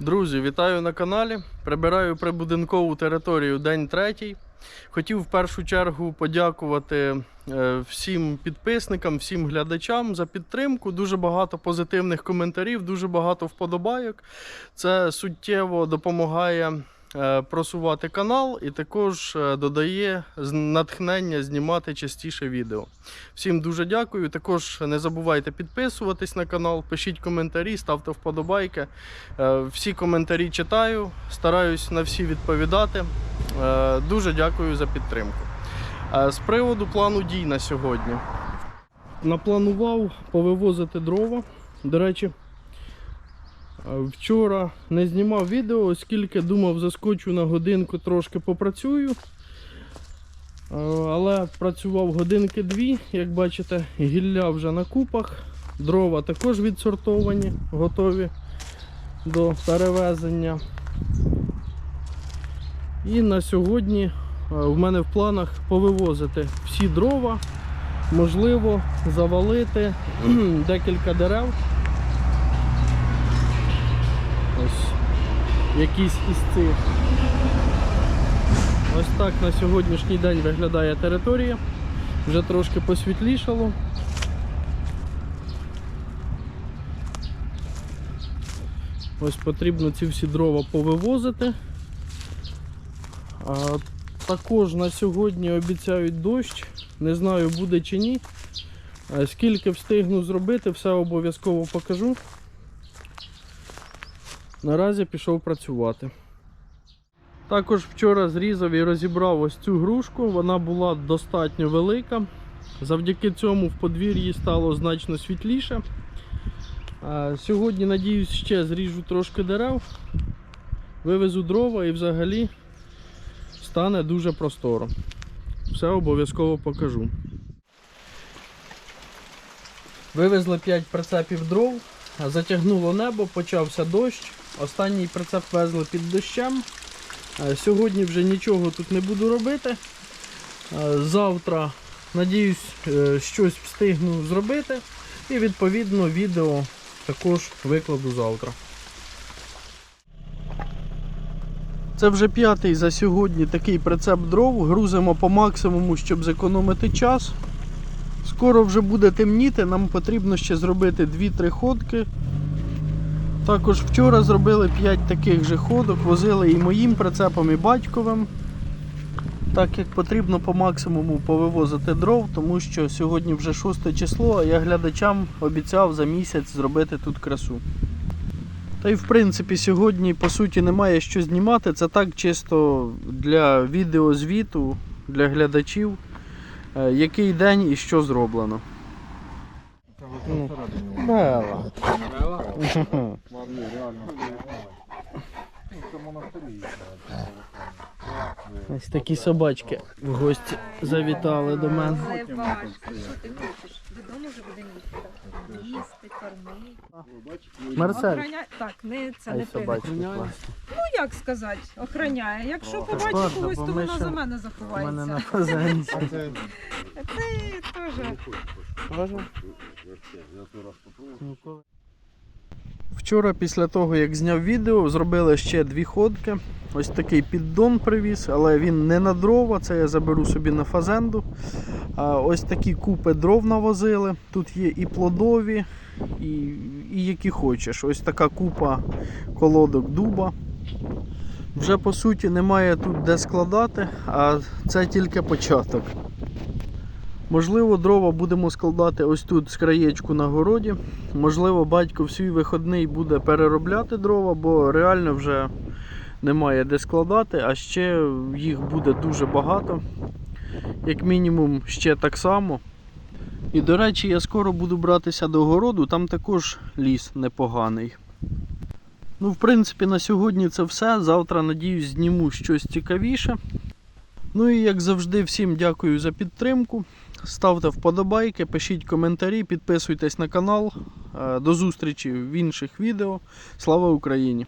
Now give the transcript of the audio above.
Друзі, вітаю на каналі. Прибираю прибудинкову територію день третій. Хотів в першу чергу подякувати е, всім підписникам, всім глядачам за підтримку. Дуже багато позитивних коментарів, дуже багато вподобайок. Це суттєво допомагає просувати канал і також е, додає натхнення знімати частіше відео. Всім дуже дякую. Також не забувайте підписуватись на канал, пишіть коментарі, ставте вподобайки. Е, Всі коментарі читаю, стараюсь на всі відповідати. Е, Дуже дякую за підтримку. Е, З приводу плану дій на сьогодні. Напланував повивозити дрова. До речі, е, вчора не знімав відео, оскільки думав, заскочу на годинку, трошки попрацюю. Е, Але працював годинки дві, як бачите, гілля вже на купах, дрова також відсортовані, готові до перевезення. І на сьогодні е, в мене в планах повивозити всі дрова, можливо, завалити декілька дерев. Ось якісь із цих. Ось так на сьогоднішній день виглядає територія. Вже трошки посвітлішало. Ось потрібно ці всі дрова повивозити. А, також на сьогодні обіцяють дощ. Не знаю, буде чи ні. А, скільки встигну зробити, все обов'язково покажу. Наразі пішов працювати. Також вчора зрізав і розібрав ось цю грушку. Вона була достатньо велика. Завдяки цьому в подвір'ї стало значно світліше. Сьогодні, надіюсь, ще зріжу трошки дерев, вивезу дрова і взагалі стане дуже просторо. Все обов'язково покажу. Вивезли 5 прицепів дров, затягнуло небо, почався дощ. Останній прицеп везли під дощем. Е, Сьогодні вже нічого тут не буду робити. Е, Завтра, надіюсь, е, щось встигну зробити. І відповідно відео також викладу завтра. Це вже п'ятий за сьогодні такий прицеп дров. Грузимо по максимуму, щоб зекономити час. Скоро вже буде темніти, нам потрібно ще зробити 2-3 ходки. Також вчора зробили 5 таких же ходок, возили і моїм прицепом, і батьковим. Так як потрібно по максимуму повивозити дров, тому що сьогодні вже 6 число, а я глядачам обіцяв за місяць зробити тут красу. Та й в принципі сьогодні по суті немає що знімати. Це так чисто для відеозвіту, для глядачів, е, який день і що зроблено. Ну, Бела. Ось такі собачки в гості завітали до мене. Це важко. Що ти хочеш? Додому вже буде їсти. Їсти, кормити. Марсель. Так, не це Ай, не собачки класні. Ну як сказати, охраняє. Якщо побачить ладно, когось, бо то ми вона ще- за мене У заховається. мене на фазенці. Це теж. Вчора, після того, як зняв відео, зробили ще дві ходки. Ось такий піддон привіз, але він не на дрова, це я заберу собі на фазенду. Ось такі купи дров навозили. Тут є і плодові, і, і які хочеш. Ось така купа колодок дуба. Вже по суті немає тут де складати, а це тільки початок. Можливо, дрова будемо складати ось тут з краєчку на городі. Можливо, батько в свій виходний буде переробляти дрова, бо реально вже немає де складати, а ще їх буде дуже багато. Як мінімум, ще так само. І до речі, я скоро буду братися до городу, там також ліс непоганий. Ну, в принципі, на сьогодні це все. Завтра, надіюсь, зніму щось цікавіше. Ну і як завжди, всім дякую за підтримку. Ставте вподобайки, пишіть коментарі, підписуйтесь на канал. Е, До зустрічі в інших відео. Слава Україні!